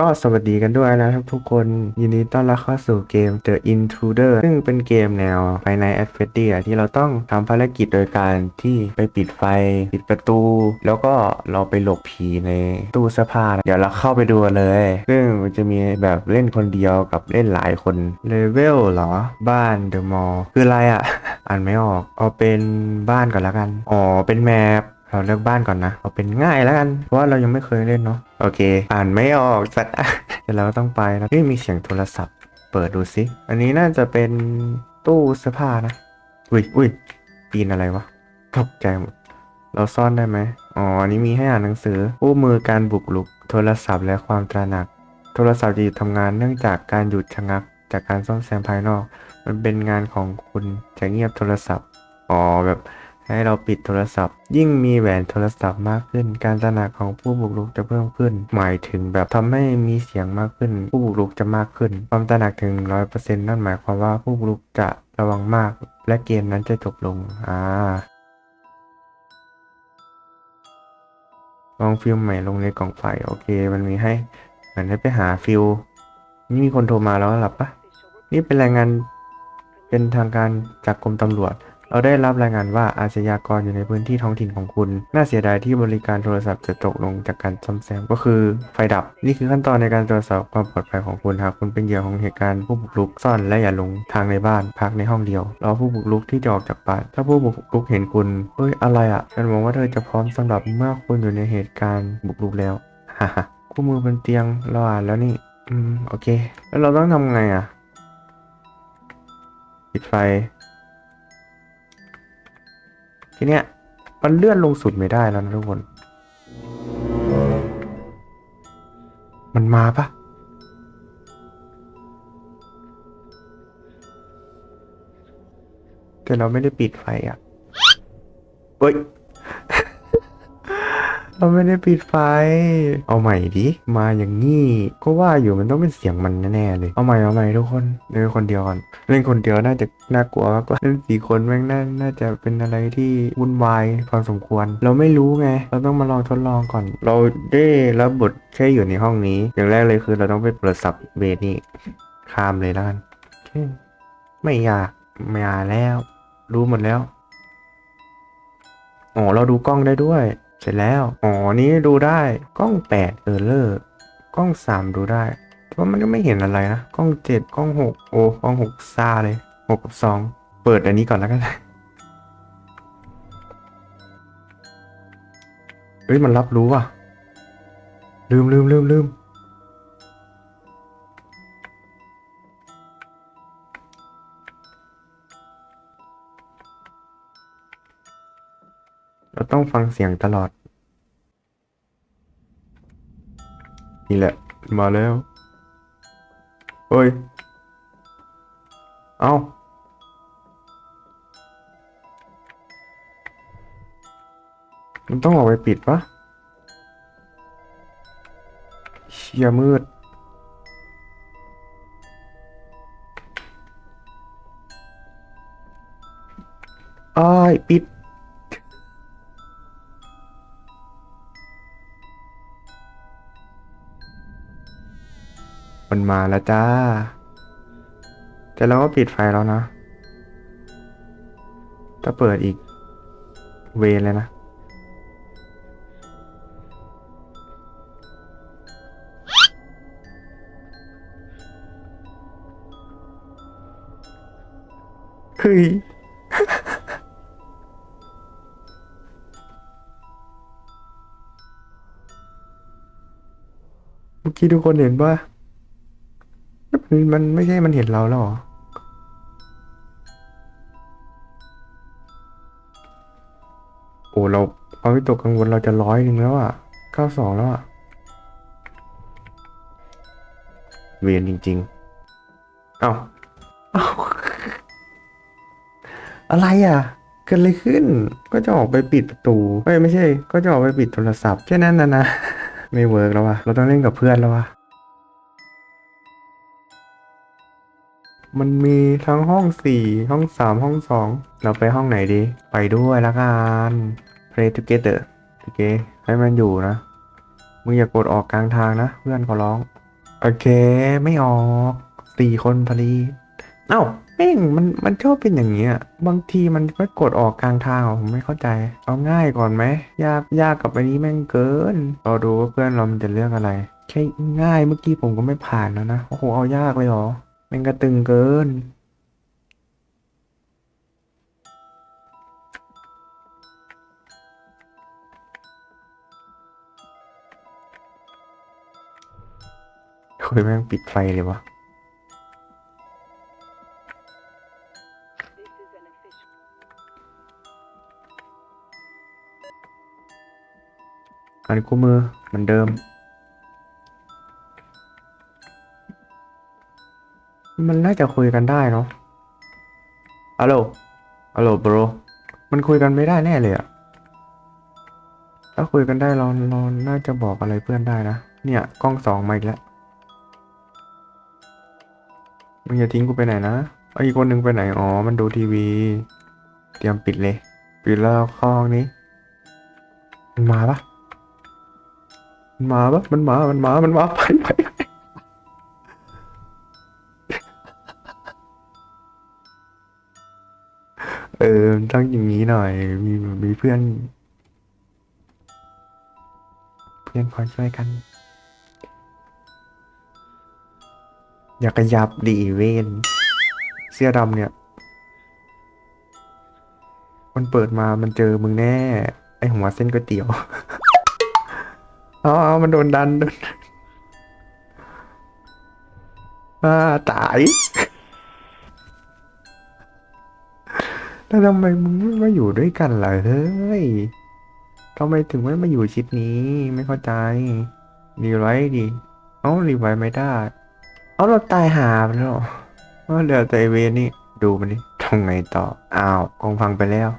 ก็สวัสดีกันด้วยนะครับทุกคนยินดีต้อนรับเข้าสู่เกม The Intruder ซึ่งเป็นเกมแนวภายในแอดเฟ r ที่เราต้องทำภารกิจโดยการที่ไปปิดไฟ ปิดประตู แล้วก็เราไปหลบผีในตู้เสื้อผ้าเดี๋ยวเราเข้าไปดูเลย ซึ่งมันจะมีแบบเล่นคนเดียวกับเล่นหลายคนเลเวลเหรอ บ้าน The Mall คืออะไรอะ อ่านไม่ออกเอาเป็นบ้านก่อนละกันอ๋อเป็นแมป เราเลือกบ้านก่อนนะ เอาเป็นง่ายแล้วกัน เพราะว่าเรายังไม่เคยเล่นเนาะ โอเค อ่านไม่ออกสักเดี๋ยวเราก็ต้องไปนะนี่มีเสียงโทรศัพท์ เปิดดูสิ อันนี้น่าจะเป็นตู้เสื้อผ้านะ อุ้ยอุ้ยปีนอะไรวะตกใจหมด เราซ่อนได้ไหมอ๋อ อันนี้มีให้อ่านหนังสือผู้มือการบุกรุก โทรศัพท์และความตระหนัก โทรศัพท์จะหยุดทำงานเนื่องจากการหยุดชะงัก จากการซ่อมแซมภายนอก มันเป็นงานของคุณจะเงียบโทรศัพท์ อ๋อแบบ ให้เราปิดโทรศัพท์ ยิ่งมีแหวนโทรศัพท์มากขึ้น การตระหนักของผู้บุกรุกจะเพิ่มขึ้น หมายถึงแบบทำให้มีเสียงมากขึ้น ผู้บุกรุกจะมากขึ้น ความตระหนักถึงร้อยเปอร์เซ็นต์นั่นหมายความว่าผู้บุกรุกจะระวังมาก และเกมนั้นจะจบลงอ่าลองฟิลใหม่ลงในกล่องไฟโอเค มันมีให้เหมือนให้ไปหาฟิลนี่มีคนโทรมาแล้วหลับปะนี่เป็นรายงานเป็นทางการจากกรมตำรวจ เราได้รับรายงานว่าอาชญากรอยู่ในพื้นที่ท้องถิ่นของคุณ น่าเสียดายที่บริการโทรศัพท์จะตกลงจากการซ่อมแซมก็คือไฟดับ นี่คือขั้นตอนในการตรวจสอบความปลอดภัยของคุณหากคุณเป็นเหยื่อของเหตุการณ์ผู้บุกรุกซ่อนและอย่าลงทางในบ้าน พักในห้องเดียว รอผู้บุกรุกที่จะออกจากบ้านถ้าผู้บุกรุกเห็นคุณเฮ้ยอะไรอะฉันหวังว่าเธอจะพร้อมสำหรับเมื่อคุณอยู่ในเหตุการณ์บุกรุกแล้วฮ่าฮ่าคู่มือบนเตียงเราอ่านแล้วนี่ อืมโอเค แล้วเราต้องทำไงอะ ปิดไฟ ทีเนี้ยมันเลื่อนลงสุดไม่ได้แล้วนะทุกคน มันมาปะแต่เราไม่ได้ปิดไฟอะ เฮ้ย เราไม่ได้ปิดไฟ เอาใหม่ดิ มาอย่างงี้ ก็ว่าอยู่มันต้องเป็นเสียงมันแน่ๆเลย เอาใหม่เอาใหม่ทุกคนเล่นคนเดียวก่อนเล่นคนเดียวน่าจะน่ากลัวมากกว่าเล่นสี่คนแม่งน่าน่าจะเป็นอะไรที่วุ่นวายพอสมควร เราไม่รู้ไง เราต้องมาลองทดลองก่อน เราได้รับบทแค่อยู่ในห้องนี้ อย่างแรกเลยคือเราต้องไปเปิดสับเบสนี่ข้ามเลยแล้วกันไม่อยากไม่อยากแล้ว รู้หมดแล้วอ๋อเราดูกล้องได้ด้วย เสร็จแล้ว อ๋อ นี้ดูได้ กล้องแปดเออร์เลอร์ กล้องสามดูได้แต่ว่ามันก็ไม่เห็นอะไรนะ กล้องเจ็ดกล้องหกโอ้ กล้องหกซาเลยหกกับสองเปิดอันนี้ก่อนแล้วกันเฮ้ย มันรับรู้ว่ะ ลืมลืมลืมลืม เราต้องฟังเสียงตลอด นี่แหละ มาแล้วเฮ้ย เอามันต้องออกไปปิดปะเชียมืด อ้าย ปิด มันมาแล้วจ้า แต่เราก็ปิดไฟแล้วนะ ถ้าเปิดอีก เวนเลยนะ เฮ้ยเมื่อกี้ทุกคนเห็นป่ะ มันมันไม่ใช่มันเห็นเราแล้วหรอ โอ้เราเอาวิตกกังวลเราจะร้อยหนึ่งแล้วอะเก้าสองแล้วอะ เวียนจริง ๆ เอาเอาอะไรอะเกิดอะไรขึ้น ก็จะออกไปปิดประตูเอ้ยไม่ใช่ ก็จะออกไปปิดโทรศัพท์แค่นั้นนะนะ ไม่เวิร์กแล้วว่ะเราต้องเล่นกับเพื่อนแล้วว่ะ มันมีทั้งห้องสี่ห้องสามห้องสองเราไปห้องไหนดี ไปด้วยละกัน play together โอเคให้มันอยู่นะมึงอย่ากดออกกลางทางนะ เพื่อนขอร้อง โอเค ไม่ออกสี่คนพอดีเอ้าแม่งมันมันชอบเป็นอย่างเงี้ยบางทีมันก็กดออกกลางทางอะผมไม่เข้าใจ เอาง่ายก่อนไหมยากยากกับอันนี้แม่งเกินเราดูว่าเพื่อนเรามันจะเลือกอะไร แค่ง่ายเมื่อกี้ผมก็ไม่ผ่านแล้วนะโอ้โหเอายากเลยเหรอ ม่งกระตึงเกิน คุยแม่งปิดไฟเลยวะอันคู่มือเหมือนเดิม มันน่าจะคุยกันได้เนาะฮัลโหลฮัลโหลบรมันคุยกันไม่ได้แน่เลยอะถ้าคุยกันได้เราเราน่าจะบอกอะไรเพื่อนได้นะ เนี่ย กล้องสองมาอีกแล้ว มึงอย่าทิ้งกูไปไหนนะเอาอีกคนหนึ่งไปไหน อ๋อ มันดูทีวี เตรียมปิดเลย ปิดแล้วเข้าห้องนี้ มันมาปะมันมาปะมันมา มันมา มันมา ไปไป เออต้องอย่างนี้หน่อย มีมีเพื่อน เพื่อนคอยช่วยกัน อย่ากระยับดีเวนเสื้อดำเนี่ย มันเปิดมามันเจอมึงแน่ ไอหัวเส้นก๋วยเตี๋ยวเอาเอามันโดนดันโดนดันอ่าตาย แล้วทำไมมึงไม่มาอยู่ด้วยกันล่ะเฮ้ยทำไมถึงไม่มาอยู่ชิดนี้ไม่เข้าใจรีไว้ดิเอ้ารีไว้ไม่ได้เอาเราตายหาไปแล้วเหรอเหลือแต่เวนนี่ดูมันนี่ทำไงต่ออ้าวกองพังไปแล้ว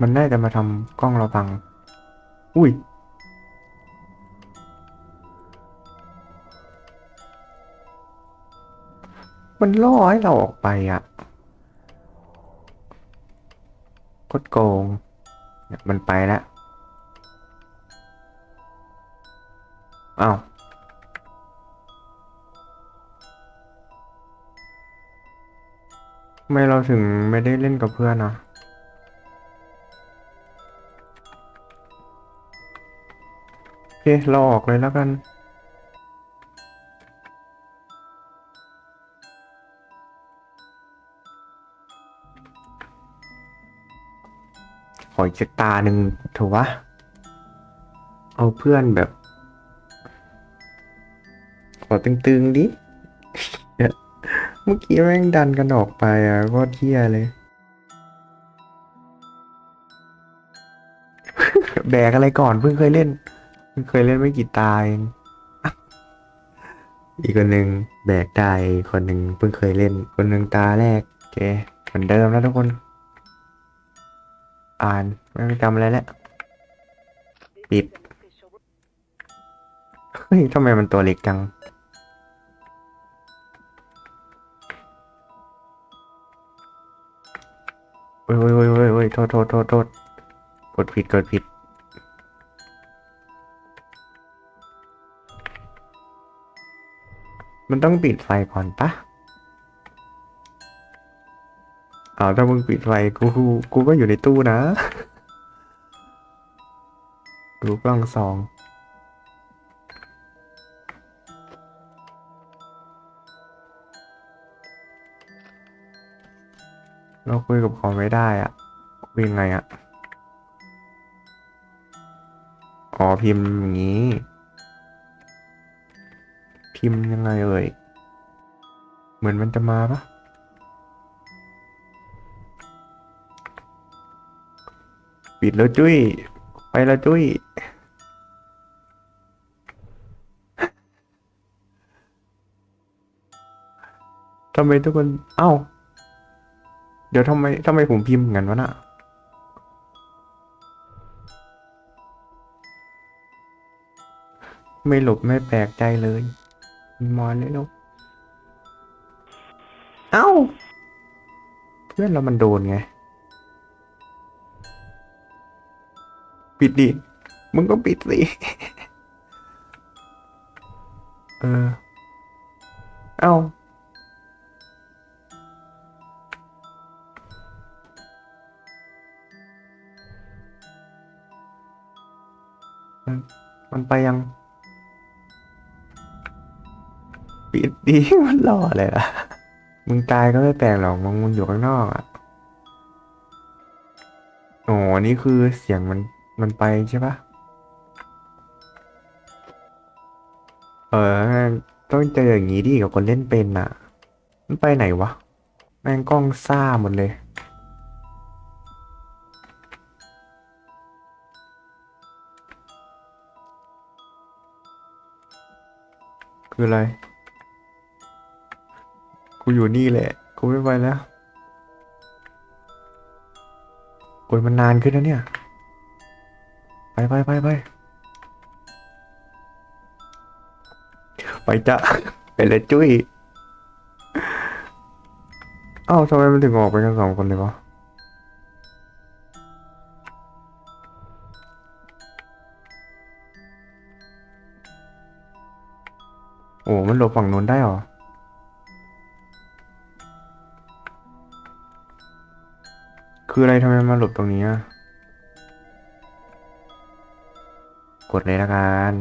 มันน่าจะมาทำกล้องเราพัง อุ้ย มันล่อให้เราออกไปอะคตรโกงเนี่ยมันไปแล้วอ้าวทำไมเราถึงไม่ได้เล่นกับเพื่อนอะโอเคเราออกเลยแล้วกัน ออีกสักตาหนึ่งเถอะวะ เอาเพื่อนแบบ ขอตึงๆดิเมื่อกี้แม่งดันกันออกไปอะก็เที่ยเลย แบกอะไรก่อนเพิ่งเคยเล่น เพิ่งเคยเล่นไม่กี่ตาเองอีกคนหนึ่งแบกได้คนหนึ่งเพิ่งเคยเล่น คนหนึ่งตาแรกโอเคเหมือนเดิมแล้วทุกคน อ่านไม่จำอะไรแล้วปิดเฮ้ยทำไมมันตัวเล็กจังโอ้ยโอ้ยโอ้ยโอ้ยโอ้ยโทษโทษโทษโทษกดผิดกดผิดมันต้องปิดไฟก่อนปะ อ้าวถ้ามึงปิดไฟกูกูก็อยู่ในตู้นะ ดูกล้องสองเราคุยกับเขาไม่ได้อะคุยยังไงอะอ๋อพิมพ์อย่างนี้ พิมพ์ยังไงเอ่ย เหมือนมันจะมาปะ ปิดแล้วจุ้ย ไปแล้วจุ้ย ทำไมทุกคน เอ้า เดี๋ยวทำไมทำไมผมพิมพ์อย่างนั้นวะน่ะไม่หลบไม่แปลกใจเลย มอนเลยลูกเอ้า เพื่อนเรามันโดนไง ปิดดิ มึงก็ปิดสิ เออ เอ้ามันมันไปยัง ปิดดีมันรอเลยล่ะ มึงตายก็ไม่แปลกหรอกมึงมึงอยู่ข้างนอกอะอ๋อนี่คือเสียงมัน มันไปใช่ปะเออ ต้องเจออย่างนี้ดิกับคนเล่นเป็นอะ มันไปไหนวะ แม่งกล้องซ่าหมดเลย คืออะไร กูอยู่นี่แหละ กูไม่ไปแล้วโอ้ยมันนานขึ้นนะเนี่ย ไปไปไปไปไปจ้ะไปเลยจุ้ยเอ้าทำไมมันถึงออกไปกันสองคนเลยวะโอ้มันหลบฝั่งนู้นได้เหรอคืออะไรทำไมมาหลบตรงนี้อะ กดเลยละกัน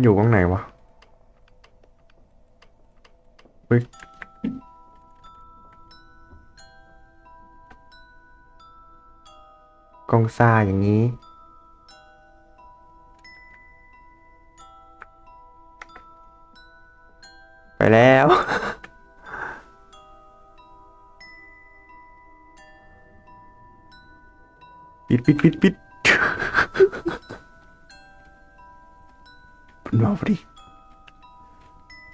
อยู่ตรงไหนวะเฮ้ยกองซาอย่างนี้ ไปแล้ว ปิดปิดปิดปิดมันมาพอดี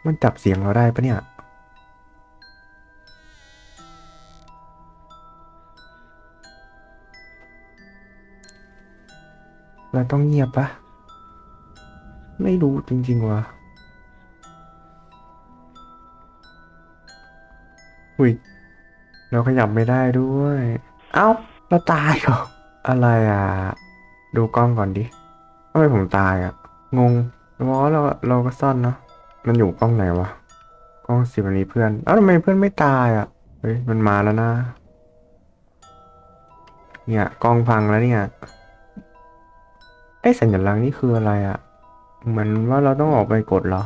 มันจับเสียงเราได้ปะเนี่ย เราต้องเงียบปะ ไม่รู้จริงๆว่ะอุ้ย เราขยับไม่ได้ด้วย เอ้า เราตายเหรอ อะไรอะ ดูกล้องก่อนดิทำไมผมตายอะ งงวอเราเราก็ซ่อนเนาะ มันอยู่กล้องไหนวะ กล้องสิบันนี้เพื่อน เอ้าทำไมเพื่อนไม่ตายอะ เฮ้ย มันมาแล้วนะ เนี่ยกล้องพังแล้วเนี่ย ไอ้สัญลักษณ์นี่คืออะไรอะ เหมือนว่าเราต้องออกไปกดเหรอ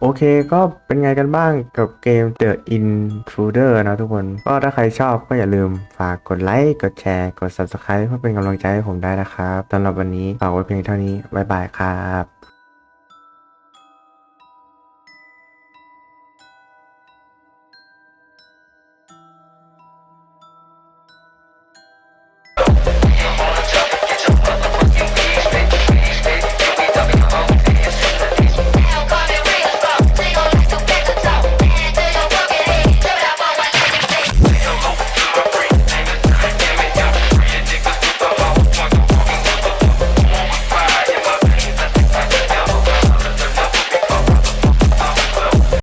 โอเคก็เป็นไงกันบ้างกับเกม The Intruder นะทุกคน ก็ถ้าใครชอบก็อย่าลืมฝากกดไลค์ กดแชร์ กด Subscribe เพื่อเป็นกำลังใจให้ผมได้นะครับสำหรับวันนี้ฝากไว้เพียงเท่านี้ บ๊ายบายครับ